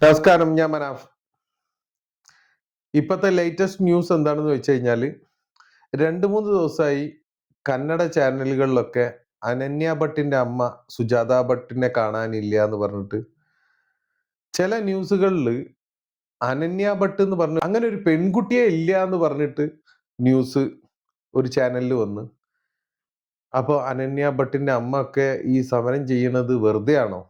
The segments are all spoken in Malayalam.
നമസ്കാരം ഞാൻ മനാഫ്. ഇപ്പോഴത്തെ ലേറ്റസ്റ്റ് ന്യൂസ് എന്താണെന്ന് വെച്ച് കഴിഞ്ഞാൽ രണ്ട് മൂന്ന് ദിവസമായി കന്നഡ ചാനലുകളിലൊക്കെ അനന്യ ഭട്ടിന്റെ അമ്മ സുജാത ഭട്ടിനെ കാണാനില്ല എന്ന് പറഞ്ഞിട്ട് ചില ന്യൂസുകളിൽ അനന്യ ഭട്ട് എന്ന് പറഞ്ഞു അങ്ങനെ ഒരു പെൺകുട്ടിയെ ഇല്ല എന്ന് പറഞ്ഞിട്ട് ന്യൂസ് ഒരു ചാനലിൽ വന്ന്. അപ്പോൾ അനന്യ ഭട്ടിന്റെ അമ്മ ഒക്കെ ഈ സമരം ചെയ്യുന്നത് വെറുതെ ആണോ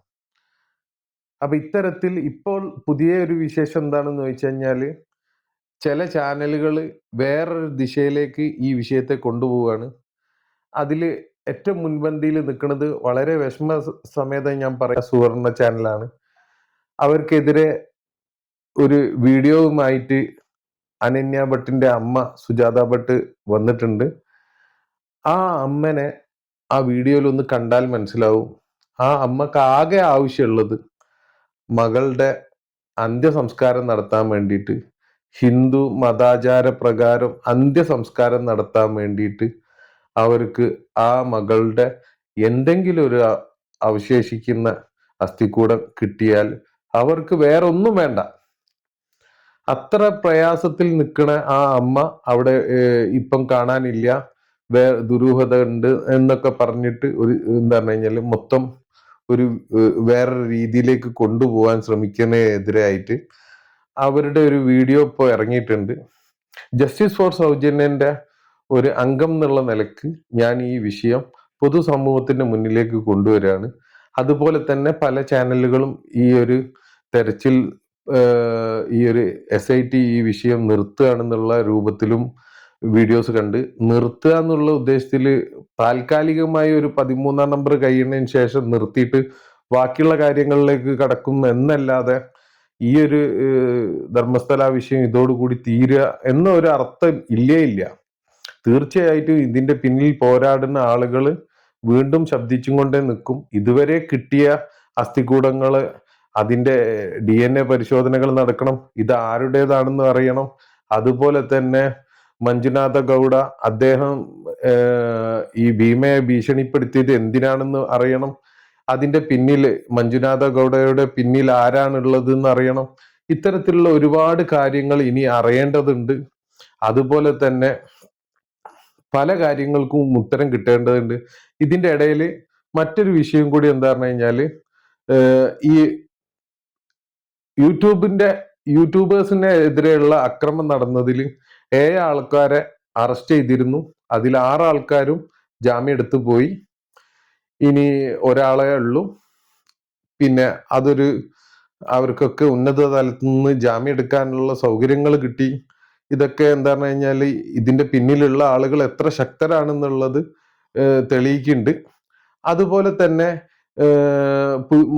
അപ്പൊ ഇത്തരത്തിൽ ഇപ്പോൾ പുതിയ ഒരു വിശേഷം എന്താണെന്ന് ചോദിച്ചു കഴിഞ്ഞാൽ ചില ചാനലുകൾ വേറൊരു ദിശയിലേക്ക് ഈ വിഷയത്തെ കൊണ്ടുപോവുകയാണ് അതിൽ ഏറ്റവും മുൻപന്തിയിൽ നിൽക്കുന്നത് വളരെ വിഷമ സമയത്ത് ഞാൻ പറയാം സുവർണ ചാനലാണ്. അവർക്കെതിരെ ഒരു വീഡിയോവുമായിട്ട് അനന്യ ഭട്ടിന്റെ അമ്മ സുജാത ഭട്ട് വന്നിട്ടുണ്ട്. ആ അമ്മനെ ആ വീഡിയോയിൽ ഒന്ന് കണ്ടാൽ മനസ്സിലാവും. ആ അമ്മയ്ക്ക് ആകെ ആവശ്യമുള്ളത് മകളുടെ അന്ത്യസംസ്കാരം നടത്താൻ വേണ്ടിയിട്ട് ഹിന്ദു മതാചാര പ്രകാരം അന്ത്യസംസ്കാരം നടത്താൻ വേണ്ടിയിട്ട് അവർക്ക് ആ മകളുടെ എന്തെങ്കിലും ഒരു അവശേഷിക്കുന്ന അസ്ഥിക്കൂടം കിട്ടിയാൽ അവർക്ക് വേറെ ഒന്നും വേണ്ട. അത്ര പ്രയാസത്തിൽ നിൽക്കണ ആ അമ്മ അവിടെ ഇപ്പം കാണാനില്ല. വേ ദുരൂഹത ഉണ്ട് എന്നൊക്കെ പറഞ്ഞിട്ട് ഒരു എന്താ പറഞ്ഞു കഴിഞ്ഞാൽ മൊത്തം ഒരു വേറൊരു രീതിയിലേക്ക് കൊണ്ടുപോകാൻ ശ്രമിക്കുന്നതിനെതിരായിട്ട് അവരുടെ ഒരു വീഡിയോ ഇപ്പോൾ ഇറങ്ങിയിട്ടുണ്ട്. ജസ്റ്റിസ് ഫോർ സൗജന്യന്റെ ഒരു അംഗം എന്നുള്ള നിലയ്ക്ക് ഞാൻ ഈ വിഷയം പൊതുസമൂഹത്തിന്റെ മുന്നിലേക്ക് കൊണ്ടുവരികയാണ് അതുപോലെ തന്നെ പല ചാനലുകളും ഈ ഒരു തെരച്ചിൽ ഈ ഒരു എസ് ഐ ടി ഈ വിഷയം നിർത്തുകയാണെന്നുള്ള രൂപത്തിലും വീഡിയോസ് കണ്ട് നിർത്തുക എന്നുള്ള ഉദ്ദേശത്തിൽ താൽക്കാലികമായി ഒരു പതിമൂന്നാം നമ്പർ കഴിയുന്നതിന് ശേഷം നിർത്തിയിട്ട് ബാക്കിയുള്ള കാര്യങ്ങളിലേക്ക് കടക്കും എന്നല്ലാതെ ഈ ഒരു ധർമ്മസ്ഥല വിഷയം ഇതോടുകൂടി തീരുക എന്ന ഒരു അർത്ഥം ഇല്ലേ ഇല്ല. തീർച്ചയായിട്ടും ഇതിന്റെ പിന്നിൽ പോരാടുന്ന ആളുകൾ വീണ്ടും ശബ്ദിച്ചും കൊണ്ടേ നിൽക്കും. ഇതുവരെ കിട്ടിയ അസ്ഥികൂടങ്ങൾ അതിന്റെ ഡി എൻ എ പരിശോധനകൾ നടക്കണം. ഇത് ആരുടേതാണെന്ന് അറിയണം. അതുപോലെ തന്നെ മഞ്ജുനാഥ ഗൗഡ അദ്ദേഹം ഈ ഭീമയെ ഭീഷണിപ്പെടുത്തിയത് എന്തിനാണെന്ന് അറിയണം? അതിന്റെ പിന്നിൽ മഞ്ജുനാഥ ഗൗഡയുടെ പിന്നിൽ ആരാണുള്ളത് എന്ന് അറിയണം? ഇത്തരത്തിലുള്ള ഒരുപാട് കാര്യങ്ങൾ ഇനി അറിയേണ്ടതുണ്ട്. അതുപോലെ തന്നെ പല കാര്യങ്ങൾക്കും ഉത്തരം കിട്ടേണ്ടതുണ്ട്. ഇതിന്റെ ഇടയിൽ മറ്റൊരു വിഷയം കൂടി എന്താ പറഞ്ഞു ഈ യൂട്യൂബിന്റെ യൂട്യൂബേഴ്സിന് എതിരെയുള്ള അക്രമം നടന്നതിൽ ഏഴ് ആൾക്കാരെ അറസ്റ്റ് ചെയ്തിരുന്നു. അതിൽ ആറ് ആൾക്കാരും ജാമ്യം എടുത്തു പോയി. ഇനി ഒരാളെ ഉള്ളൂ. പിന്നെ അതൊരു അവർക്കൊക്കെ ഉന്നത തലത്തിൽ നിന്ന് ജാമ്യം എടുക്കാനുള്ള സൗകര്യങ്ങൾ കിട്ടി. ഇതൊക്കെ എന്താ പറഞ്ഞു കഴിഞ്ഞാൽ ഇതിന്റെ പിന്നിലുള്ള ആളുകൾ എത്ര ശക്തരാണെന്നുള്ളത് തെളിയിക്കുന്നുണ്ട്. അതുപോലെ തന്നെ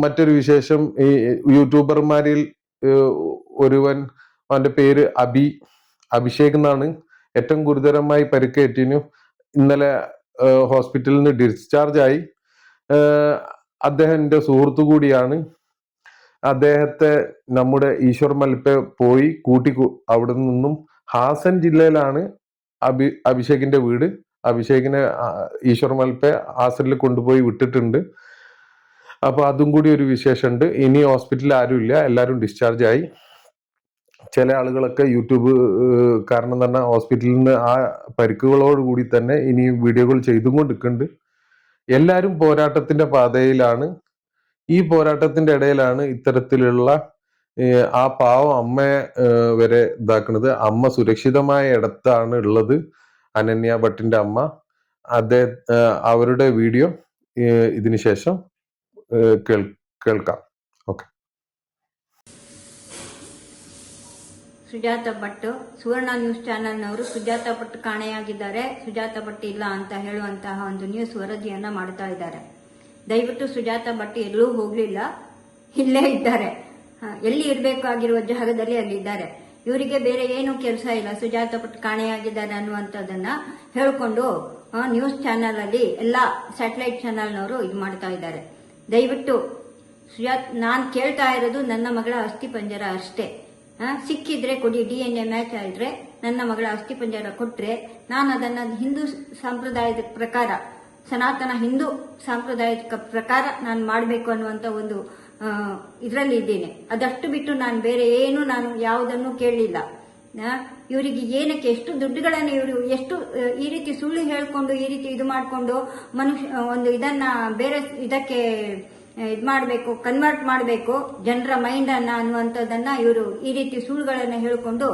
മറ്റൊരു വിശേഷം ഈ യൂട്യൂബർമാരിൽ ഒരുവൻ അവന്റെ പേര് അബി. അഭിഷേക് എന്നാണ് ഏറ്റവും ഗുരുതരമായി പരിക്കേറ്റിനു. ഇന്നലെ ഹോസ്പിറ്റലിൽ നിന്ന് ഡിസ്ചാർജ് ആയി. അദ്ദേഹം എന്റെ സുഹൃത്തു കൂടിയാണ്. അദ്ദേഹത്തെ നമ്മുടെ ഈശ്വർ മൽപ്പെ പോയി കൂട്ടി അവിടെ നിന്നും ഹാസൻ ജില്ലയിലാണ് അഭി അഭിഷേകിന്റെ വീട്. അഭിഷേകിനെ ഈശ്വർ മൽപ്പെ ഹാസനിൽ കൊണ്ടുപോയി വിട്ടിട്ടുണ്ട്. അപ്പൊ അതും കൂടി ഒരു വിശേഷമുണ്ട്. ഇനി ഹോസ്പിറ്റലിൽ ആരുമില്ല. എല്ലാവരും ഡിസ്ചാർജ് ആയി. ചില ആളുകളൊക്കെ യൂട്യൂബ് കാരണം തന്നെ ഹോസ്പിറ്റലിൽ നിന്ന് ആ പരിക്കുകളോട് കൂടി തന്നെ ഇനി വീഡിയോകൾ ചെയ്തും കൊണ്ടിരിക്കുന്നുണ്ട്. എല്ലാവരും പോരാട്ടത്തിന്റെ പാതയിലാണ്. ഈ പോരാട്ടത്തിന്റെ ഇടയിലാണ് ഇത്തരത്തിലുള്ള ആ പാവം അമ്മയെ വരെ ഇതാക്കുന്നത്. അമ്മ സുരക്ഷിതമായ ഇടത്താണ് ഉള്ളത് അനന്യ ഭട്ടിന്റെ അമ്മ. അദ്ദേഹ അവരുടെ വീഡിയോ ഇതിനുശേഷം ശേഷം കേൾ- കേൾക്കാം. ಸುಜಾತ ಭಟ್, ಸುವರ್ಣ ನ್ಯೂಸ್ ಚಾನೆಲ್ನವರು ಸುಜಾತ ಭಟ್ ಕಾಣೆಯಾಗಿದ್ದಾರೆ. ಸುಜಾತ ಭಟ್ ಇಲ್ಲ ಅಂತ ಹೇಳುವಂತಹ ಒಂದು ನ್ಯೂಸ್ ವರದಿಯನ್ನ ಮಾಡ್ತಾ ಇದ್ದಾರೆ. ದಯವಿಟ್ಟು ಸುಜಾತ ಭಟ್ ಎಲ್ಲೂ ಹೋಗ್ಲಿಲ್ಲ. ಇಲ್ಲೇ ಇದ್ದಾರೆ. ಎಲ್ಲಿ ಇರಬೇಕಾಗಿರುವ ಜಾಗದಲ್ಲಿ ಅಲ್ಲಿದ್ದಾರೆ ಇವರಿಗೆ ಬೇರೆ ಏನು ಕೆಲಸ ಇಲ್ಲ. ಸುಜಾತ ಭಟ್ ಕಾಣೆಯಾಗಿದ್ದಾರೆ ಅನ್ನುವಂಥದ್ದನ್ನ ಹೇಳಿಕೊಂಡು ನ್ಯೂಸ್ ಚಾನೆಲ್ ಅಲ್ಲಿ ಎಲ್ಲಾ ಸ್ಯಾಟಲೈಟ್ ಚಾನೆಲ್ನವರು ಇದು ಮಾಡ್ತಾ ಇದ್ದಾರೆ. ದಯವಿಟ್ಟು ಸುಜಾತ್, ನಾನು ಕೇಳ್ತಾ ಇರೋದು ನನ್ನ ಮಗಳ ಅಸ್ಥಿ ಪಂಜರ ಅಷ್ಟೇ. ಸಿಕ್ಕಿದ್ರೆ ಕೊಡಿ ಡಿ ಎನ್ ಎ ಮ್ಯಾಚ್ ಆದ್ರೆ ನನ್ನ ಮಗಳ ಅಸ್ಥಿ ಪಂಜರ ಕೊಟ್ರೆ, ನಾನು ಅದನ್ನ ಹಿಂದೂ ಸಂಪ್ರದಾಯದ ಪ್ರಕಾರ, ಸನಾತನ ಹಿಂದೂ ಸಾಂಪ್ರದಾಯಿಕ ಪ್ರಕಾರ ನಾನು ಮಾಡಬೇಕು ಅನ್ನುವಂತ ಒಂದು ಇದರಲ್ಲಿ ಇದ್ದೇನೆ. ಅದಷ್ಟು ಬಿಟ್ಟು ನಾನು ಬೇರೆ ಏನು ನಾನು ಯಾವುದನ್ನು ಕೇಳಲಿಲ್ಲ ಇವರಿಗೆ ಏನಕ್ಕೆ ಎಷ್ಟು ದುಡ್ಡುಗಳನ್ನು ಇವರು ಎಷ್ಟು ಈ ರೀತಿ ಸುಳ್ಳು ಹೇಳ್ಕೊಂಡು, ಈ ರೀತಿ ಇದು ಮಾಡಿಕೊಂಡು, ಮನುಷ್ಯ ಒಂದು ಇದನ್ನ ಬೇರೆ ಇದಕ್ಕೆ ಇದು ಮಾಡಬೇಕು ಕನ್ವರ್ಟ್ ಮಾಡಬೇಕು, ಜನರ ಮೈಂಡ್ ಅನ್ನ ಅನ್ನುವಂಥದ್ದನ್ನ ಇವರು ಈ ರೀತಿ ಸುಳ್ಳುಗಳನ್ನು ಹೇಳಿಕೊಂಡು,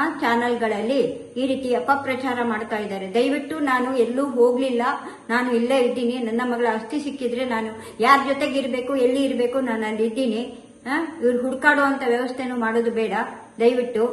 ಆ ಚಾನೆಲ್ಗಳಲ್ಲಿ ಈ ರೀತಿ ಅಪಪ್ರಚಾರ ಮಾಡ್ತಾ ಇದ್ದಾರೆ. ದಯವಿಟ್ಟು ನಾನು ಎಲ್ಲೂ ಹೋಗ್ಲಿಲ್ಲ. ನಾನು ಇಲ್ಲೇ ಇದ್ದೀನಿ. ನನ್ನ ಮಗಳ ಅಸ್ಥಿ ಸಿಕ್ಕಿದ್ರೆ ನಾನು ಯಾರ ಜೊತೆಗೆ ಇರಬೇಕು, ಎಲ್ಲಿ ಇರಬೇಕು, ನಾನು ಅಲ್ಲಿ ಇದ್ದೀನಿ ಇವ್ರು ಹುಡ್ಕಾಡುವಂತ ವ್ಯವಸ್ಥೆನೂ ಮಾಡೋದು ಬೇಡ. ದಯವಿಟ್ಟು